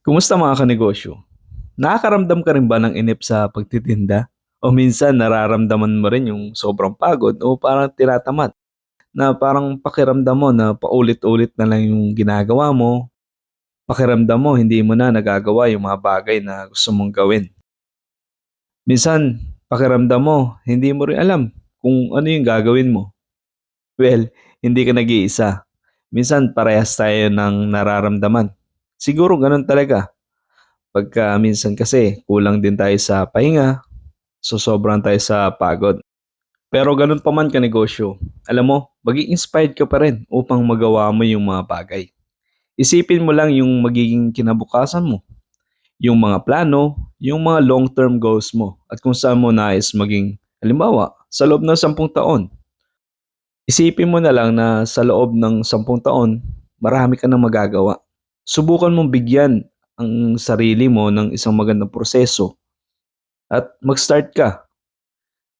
Kumusta mga kanegosyo? Nakakaramdam ka rin ba ng inip sa pagtitinda? O minsan nararamdaman mo rin yung sobrang pagod o parang tinatamad na parang pakiramdam mo na paulit-ulit na lang yung ginagawa mo. Pakiramdam mo hindi mo na nagagawa yung mga bagay na gusto mong gawin. Minsan pakiramdam mo hindi mo rin alam kung ano yung gagawin mo. Well, hindi ka nag-iisa. Minsan parehas tayo ng nararamdaman. Siguro ganun talaga. Pagka minsan kasi kulang din tayo sa pahinga, so sobrang tayo sa pagod. Pero ganun pa man ka negosyo, alam mo, maging inspired ka pa rin upang magawa mo yung mga bagay. Isipin mo lang yung magiging kinabukasan mo, yung mga plano, yung mga long-term goals mo, at kung saan mo nais maging, halimbawa, sa loob ng sampung taon. Isipin mo na lang na sa loob ng sampung taon, marami ka nang magagawa. Subukan mong bigyan ang sarili mo ng isang magandang proseso at mag-start ka.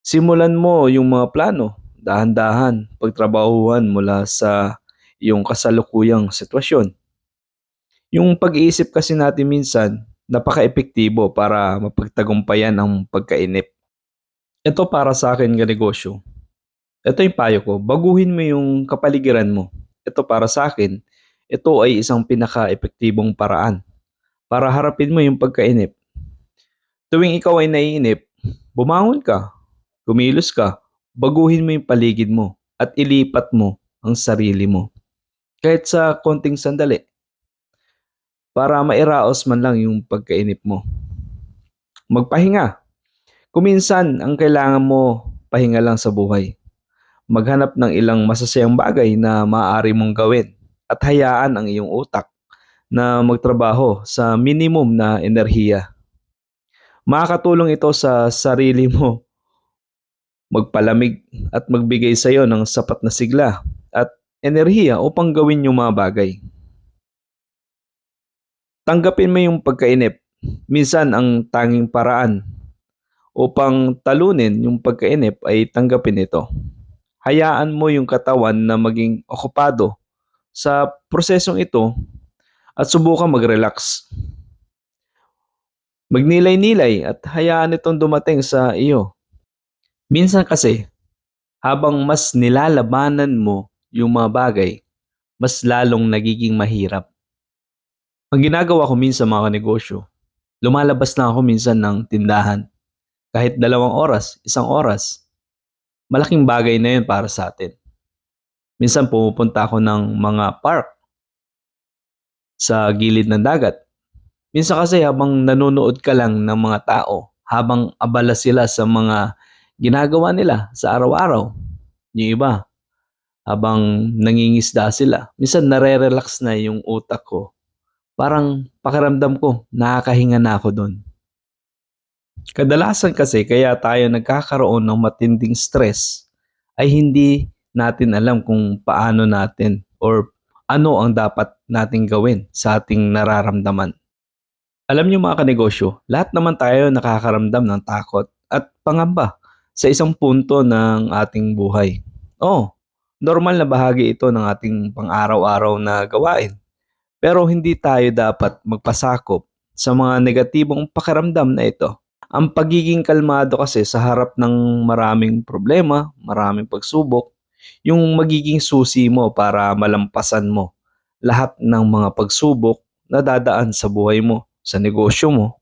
Simulan mo yung mga plano, dahan-dahan, pagtrabahuhan mula sa iyong kasalukuyang sitwasyon. Yung pag-iisip kasi natin minsan, napaka-epektibo para mapagtagumpayan ang pagkainip. Ito para sa akin nga negosyo. Ito yung payo ko, baguhin mo yung kapaligiran mo. Ito para sa akin, ito ay isang pinaka-epektibong paraan para harapin mo yung pagkainip. Tuwing ikaw ay naiinip, bumangon ka, kumilos ka, baguhin mo yung paligid mo at ilipat mo ang sarili mo. Kahit sa konting sandali. Para mairaos man lang yung pagkainip mo. Magpahinga. Kuminsan, ang kailangan mo, pahinga lang sa buhay. Maghanap ng ilang masasayang bagay na maaari mong gawin at hayaan ang iyong utak na magtrabaho sa minimum na enerhiya. Makakatulong ito sa sarili mo magpalamig at magbigay sa iyo ng sapat na sigla at enerhiya upang gawin yung mga bagay. Tanggapin mo yung pagkainip. Minsan ang tanging paraan upang talunin yung pagkainip ay tanggapin ito. Hayaan mo yung katawan na maging okupado sa prosesong ito at subukan mag-relax. Magnilay-nilay at hayaan itong dumating sa iyo. Minsan kasi, habang mas nilalabanan mo yung mga bagay, mas lalong nagiging mahirap. Ang ginagawa ko minsan mga negosyo, lumalabas na ako minsan ng tindahan. Kahit dalawang oras, isang oras, malaking bagay na yun para sa atin. Minsan pumupunta ako ng mga park sa gilid ng dagat. Minsan kasi habang nanonood ka lang ng mga tao, habang abala sila sa mga ginagawa nila sa araw-araw, yung iba, habang nangingisda sila, minsan nare-relax na yung utak ko. Parang pakiramdam ko, nakakahinga na ako doon. Kadalasan kasi kaya tayo nagkakaroon ng matinding stress ay hindi natin alam kung paano natin or ano ang dapat nating gawin sa ating nararamdaman. Alam niyo mga kanegosyo, lahat naman tayo nakakaramdam ng takot at pangamba sa isang punto ng ating buhay. Oh, normal na bahagi ito ng ating pang-araw-araw na gawain. Pero hindi tayo dapat magpasakop sa mga negatibong pakiramdam na ito. Ang pagiging kalmado kasi sa harap ng maraming problema, maraming pagsubok, yung magiging susi mo para malampasan mo lahat ng mga pagsubok na dadaan sa buhay mo, sa negosyo mo,